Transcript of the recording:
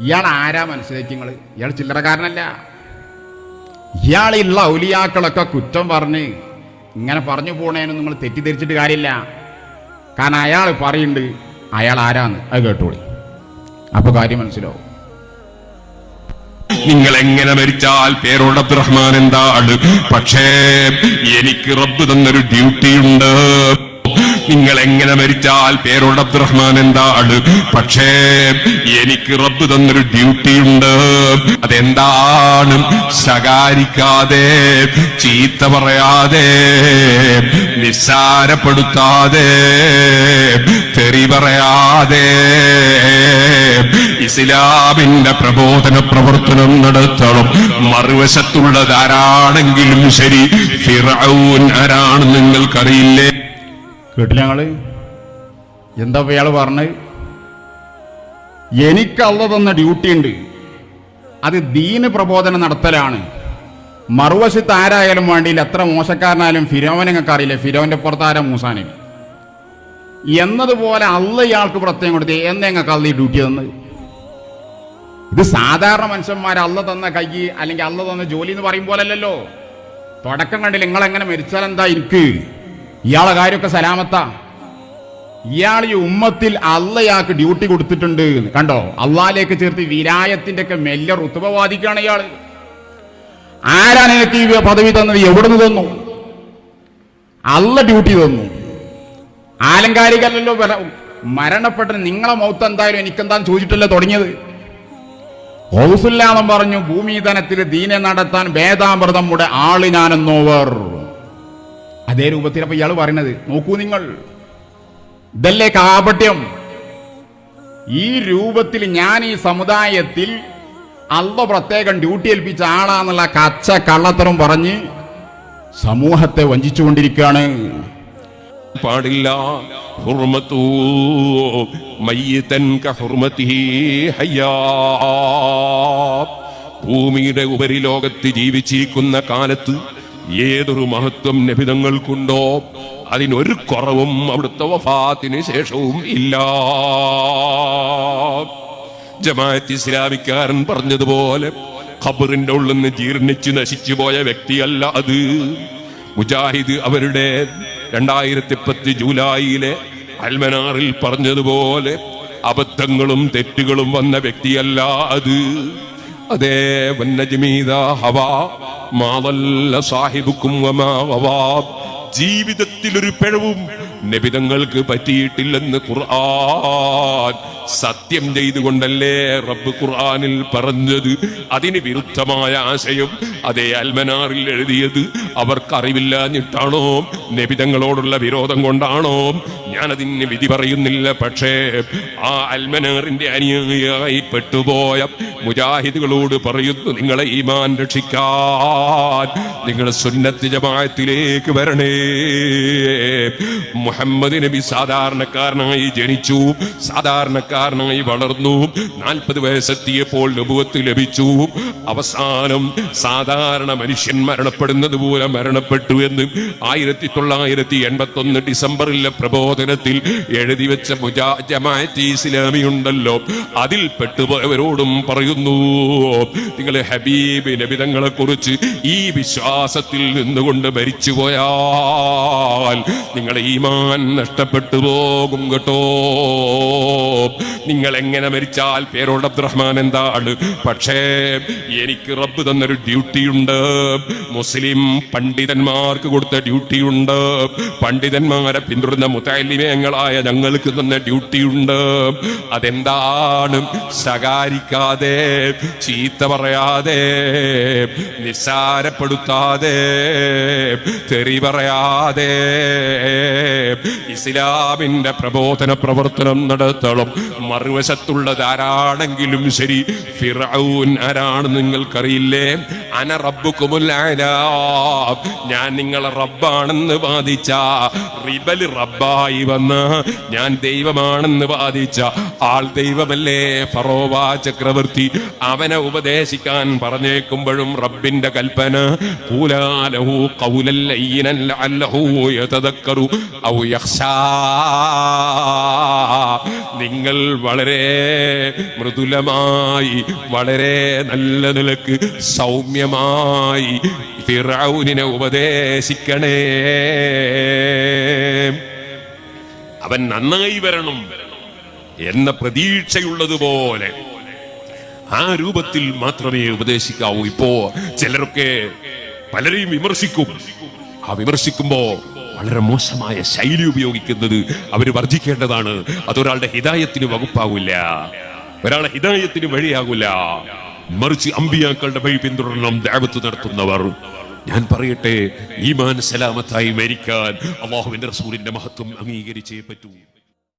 ഇയാൾ ആരാ മനസ്സിലാക്കി നിങ്ങൾ ഇയാൾ ചില്ലറക്കാരനല്ല. ഇയാളുള്ള ഔലിയാക്കളൊക്കെ കുറ്റം പറഞ്ഞ് ഇങ്ങനെ പറഞ്ഞു പോണേനും നിങ്ങൾ തെറ്റിദ്ധരിച്ചിട്ട് കാര്യമില്ല. കാരണം അയാൾ പറയുന്നുണ്ട് അയാൾ ആരാന്ന്. അത് കേട്ടോളി. അപ്പൊ കാര്യം മനസ്സിലാവും. നിങ്ങൾ എങ്ങനെ മരിച്ചാൽ പേരോട് അബ്ദുറഹ്മാൻ എന്താണ് പക്ഷേ എനിക്ക് റബ്ബ് തന്നൊരു ഡ്യൂട്ടിയുണ്ട് നിങ്ങൾ എങ്ങനെ മരിച്ചാൽ? പേരോട് അബ്ദുറഹ്മാൻ എന്താണ്? പക്ഷേ എനിക്ക് റബ്ബ് തന്നൊരു ഡ്യൂട്ടിയുണ്ട് അതെന്താണ്? ശകാരിക്കാതെ ചീത്ത പറയാതെ നിസ്സാരപ്പെടുത്താതെ തെറി പറയാതെ ഇസ്ലാമിന്റെ പ്രബോധന പ്രവർത്തനം നടത്തണം. മറുവശത്തുള്ളതാരാണെങ്കിലും ശരി ഫിറൌൻ ആരാണ് നിങ്ങൾക്കറിയില്ലേ? കേട്ടില്ല ഞങ്ങൾ? എന്താ ഇയാൾ പറഞ്ഞത് അള്ള തന്ന ഡ്യൂട്ടി ഉണ്ട് അത് ദീന് പ്രബോധനം നടത്തലാണ്. മറുവശത്ത് ആരായാലും വേണ്ടിയില്ല. എത്ര മോശക്കാരനായാലും ഫിരോവനങ്ങൾക്ക് അറിയില്ല അറിയില്ലേ. ഫിരോന്റെ പുറത്ത് ആരാ മൂസാനെ? എന്നതുപോലെ അല്ല ഇയാൾക്ക് പ്രത്യേകം കൊടുത്തേ. എന്ന് ഞങ്ങൾക്ക് അള്ള ഈ ഡ്യൂട്ടി തന്നത് ഇത് സാധാരണ മനുഷ്യന്മാർ അല്ല തന്ന കൈ അല്ലെങ്കിൽ അല്ല തന്ന ജോലി എന്ന് പറയും പോലല്ലല്ലോ. തുടക്കം കണ്ടില്ല? നിങ്ങൾ എങ്ങനെ മരിച്ചാൽ എന്താ എനിക്ക്? ഇയാളെ കാര്യമൊക്കെ സലാമത്താ. ഇയാൾ ഈ ഉമ്മത്തിൽ അള്ളയാൾക്ക് ഡ്യൂട്ടി കൊടുത്തിട്ടുണ്ട് കണ്ടോ? അള്ളാലേക്ക് ചേർത്ത് വിരായത്തിന്റെ ഒക്കെ മെല്ലെ റുത്തുബ വാദിക്കുകയാണ് ഇയാൾ. ആരാണ് എനിക്ക് ഈ പദവി തന്നത്? എവിടുന്ന് തന്നു? അല്ല ഡ്യൂട്ടി തന്നു. ആലങ്കാരികല്ലോ മരണപ്പെട്ട നിങ്ങളെ മൗത്ത് എന്തായാലും എനിക്കെന്താന്ന് ചോദിച്ചിട്ടല്ലേ തുടങ്ങിയത്? ഹൗസുല്ലാന്നും പറഞ്ഞു ഭൂമി ധനത്തിൽ ദീനെ നടത്താൻ വേദാമൃതം മുടെ ആൾ ഞാനെന്നോവർ അതേ രൂപത്തിൽ അപ്പൊ ഇയാൾ പറയുന്നത് നോക്കൂ നിങ്ങൾ ഇതല്ലേ കാപട്യം? ഈ രൂപത്തിൽ ഞാൻ ഈ സമുദായത്തിൽ അല്ല പ്രത്യേകം ഡ്യൂട്ടി ഏൽപ്പിച്ച ആളാന്നുള്ള കച്ച കള്ളത്തരം പറഞ്ഞ് സമൂഹത്തെ വഞ്ചിച്ചുകൊണ്ടിരിക്കുകയാണ്. പാടില്ല. ഭൂമിയുടെ ഉപരിലോകത്ത് ജീവിച്ചിരിക്കുന്ന കാലത്ത് ഏതൊരു മഹത്വം നബിതങ്ങൾക്കുണ്ടോ അതിനൊരു കുറവും അവിടുത്തെ വഫാത്തിന് ശേഷവും ഇല്ല. ജമാഅത്ത് ഇസ്ലാമിക്കാരൻ പറഞ്ഞതുപോലെ ഖബറിന്റെ ഉള്ളിൽ നിന്ന് ജീർണിച്ച് നശിച്ചു പോയ വ്യക്തിയല്ല അത്. മുജാഹിദ് അവരുടെ രണ്ടായിരത്തി പത്ത് ജൂലൈയിലെ അൽമനാറിൽ പറഞ്ഞതുപോലെ അബദ്ധങ്ങളും തെറ്റുകളും വന്ന വ്യക്തിയല്ല അത്. അതേ വന്നജമീത ഹവാ മാതല്ല സാഹിബുക്കും ജീവിതത്തിൽ ഒരു പിഴവും നബിതങ്ങൾക്ക് പറ്റിയിട്ടില്ലെന്ന് ഖുർആൻ സത്യം ചെയ്തുകൊണ്ടല്ലേ റബ്ബ് ഖുർആാനിൽ പറഞ്ഞത്? അതിന് വിരുദ്ധമായ ആശയം അതേ അൽമനാറിൽ എഴുതിയത്. അവർക്കറിവില്ലാഞ്ഞിട്ടാണോ? നബിതങ്ങളോടുള്ള വിരോധം കൊണ്ടാണോ? ഞാനതിന് വിധി പറയുന്നില്ല. പക്ഷേ ആ അൽമനാറിന്റെ അനുയായി പെട്ടുപോയ മുജാഹിദുകളോട് പറയുന്നു നിങ്ങളെ ഈമാൻ രക്ഷിക്കാൻ നിങ്ങൾ സുന്നത്തി ജമായത്തിലേക്ക് വരണേ. മുഹമ്മദ് നബി സാധാരണക്കാരനായി ജനിച്ചു. സാധാരണക്കാരനായി വളർന്നു. നാൽപ്പത് വയസ്സെത്തിയപ്പോൾ നബുവത്ത് ലഭിച്ചു. അവസാനം സാധാരണ മനുഷ്യൻ മരണപ്പെടുന്നത് പോലെ മരണപ്പെട്ടു എന്ന് ആയിരത്തി തൊള്ളായിരത്തി എൺപത്തി ഒന്ന് ഡിസംബറിലെ പ്രബോധനത്തിൽ എഴുതി വെച്ച ജമാഅത്ത് ഇസ്ലാമി ഉണ്ടല്ലോ അതിൽ പെട്ടുപോയവരോടും പറയുന്നു നിങ്ങൾ ഹബീബ് നബിതങ്ങളെ കുറിച്ച് ഈ വിശ്വാസത്തിൽ നിന്നുകൊണ്ട് മരിച്ചു പോയാൽ നിങ്ങൾ ഈമാൻ നഷ്ടപ്പെട്ടു പോകും കേട്ടോ. നിങ്ങൾ എങ്ങനെ മരിച്ചാൽ? പേരോട് അബ്ദുറഹ്മാൻ എന്താണ്? പക്ഷേ എനിക്ക് റബ്ബ് തന്നൊരു ഡ്യൂട്ടിയുണ്ട്. മുസ്ലിം പണ്ഡിതന്മാർക്ക് കൊടുത്ത ഡ്യൂട്ടിയുണ്ട്. പണ്ഡിതന്മാരെ പിന്തുടരുന്ന മുത്താലിമയങ്ങളായ ഞങ്ങൾക്ക് തന്ന ഡ്യൂട്ടിയുണ്ട്. അതെന്താണ്? ശകാരിക്കാതെ ചീത്ത പറയാതെ നിസ്സാരപ്പെടുത്താതെ തെറി പറയാതെ ഇസ്ലാമിന്റെ പ്രബോധന പ്രവർത്തനം നടത്തണം. മറുവശത്തുള്ളതാരാണെങ്കിലും ശരി. ഫിറൌൻ ആരാണ് നിങ്ങൾക്കറിയില്ലേ? അന റബ്ബുക്കുമുൽ. ഞാൻ നിങ്ങളെ റബ്ബാണെന്ന് വാദിച്ച. റിബൽ റബ്ബായി വന്ന ഞാൻ ദൈവമാണെന്ന് വാദിച്ച. ആൾ ദൈവമല്ലേ? ഫറോവ ചക്രവർത്തി. അവനെ ഉപദേശിക്കാൻ പറഞ്ഞേക്കുമ്പോഴും റബ്ബിന്റെ കൽപ്പന കൂലാലഹു യതദക്കറു ഔ നിങ്ങൾ വളരെ മൃദുലമായി വളരെ നല്ല നിലയ്ക്ക് സൗമ്യമായി ഫിറൌനിനെ ഉപദേശിക്കണേ. അവൻ നന്നായി വരണം എന്ന പ്രതീക്ഷയുള്ളതുപോലെ ആ രൂപത്തിൽ മാത്രമേ ഉപദേശിക്കാവൂ. ഇപ്പോ ചിലരൊക്കെ പലരെയും വിമർശിക്കും. ആ വിമർശിക്കുമ്പോ വളരെ മോശമായ ശൈലി ഉപയോഗിക്കുന്നത് അവർ വർജിക്കേണ്ടതാണ് അതൊരാളുടെ ഹിതായത്തിന് വകുപ്പാകില്ല ഒരാളെ ഹിതായത്തിന് വഴിയാകില്ല മറിച്ച് അമ്പിയാക്കളുടെ വഴി പിന്തുടരണം ദേവത്ത് നടത്തുന്നവർ. ഞാൻ പറയട്ടെ ഈമാൻ സലാമത്തായി മരിക്കാൻ അള്ളാഹുവിന്റെ റസൂലിന്റെ മഹത്വം അംഗീകരിച്ചേ പറ്റൂ.